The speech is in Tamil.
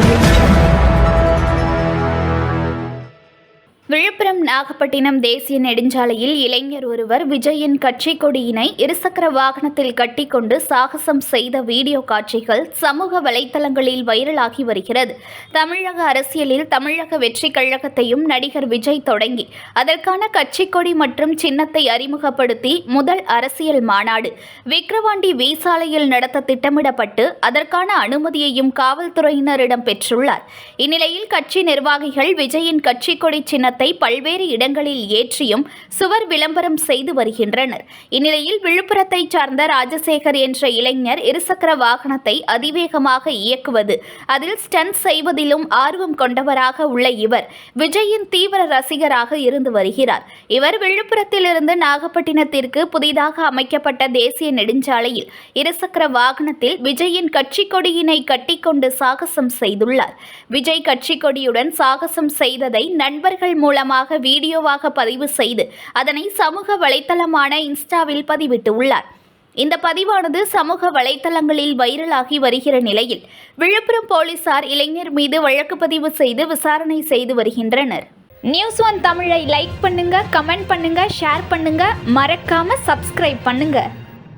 audio. விழுப்புரம் நாகப்பட்டினம் தேசிய நெடுஞ்சாலையில் இளைஞர் ஒருவர் விஜயின் கட்சி கொடியினை இருசக்கர வாகனத்தில் கட்டிக்கொண்டு சாகசம் செய்த வீடியோ காட்சிகள் சமூக வலைத்தளங்களில் வைரலாகி வருகிறது. தமிழக அரசியலில் தமிழக வெற்றி கழகத்தையும் நடிகர் விஜய் தொடங்கி அதற்கான கட்சி கொடி மற்றும் சின்னத்தை அறிமுகப்படுத்தி முதல் அரசியல் மாநாடு. விக்கிரவாண்டி வி சாலையில் நடத்த திட்டமிடப்பட்டு அதற்கான அனுமதியையும் காவல்துறையினரிடம் பெற்றுள்ளார். இந்நிலையில் கட்சி நிர்வாகிகள் விஜயின் கட்சி கொடி சின்னத்தை பல்வேறு இடங்களில் ஏற்றியும் சுவர் விளம்பரம் செய்து வருகின்றனர். இந்நிலையில் விழுப்புரத்தைச் சார்ந்த ராஜசேகர் என்ற இளைஞர் இருசக்கர வாகனத்தை அதிவேகமாக இயக்குவது அதில் ஸ்டண்ட் செய்வதிலும் ஆர்வம் கொண்டவராக உள்ள இவர் விஜயின் தீவிர ரசிகராக இருந்து வருகிறார். இவர் விழுப்புரத்திலிருந்து நாகப்பட்டினத்திற்கு புதிதாக அமைக்கப்பட்ட தேசிய நெடுஞ்சாலையில் இருசக்கர வாகனத்தில் விஜயின் கட்சி கொடியினை கட்டிக்கொண்டு சாகசம் செய்துள்ளார். விஜய் கட்சி கொடியுடன் சாகசம் செய்ததை நண்பர்கள் மூலமாக வீடியோவாக பதிவு செய்து அதனை சமூக வலைத்தளமான இன்ஸ்டாவில் பதிவிட்டுள்ளார். இந்த பதிவானது சமூக வலைத்தளங்களில் வைரலாகி வருகிற நிலையில் விழுப்புரம் போலீசார் இளைஞர் மீது வழக்கு பதிவு செய்து விசாரணை செய்து வருகின்றனர். நியூஸ் ஒன் தமிழை லைக் பண்ணுங்க கமெண்ட் பண்ணுங்க ஷேர் பண்ணுங்க. மறக்காம சப்ஸ்கிரைப் பண்ணுங்க.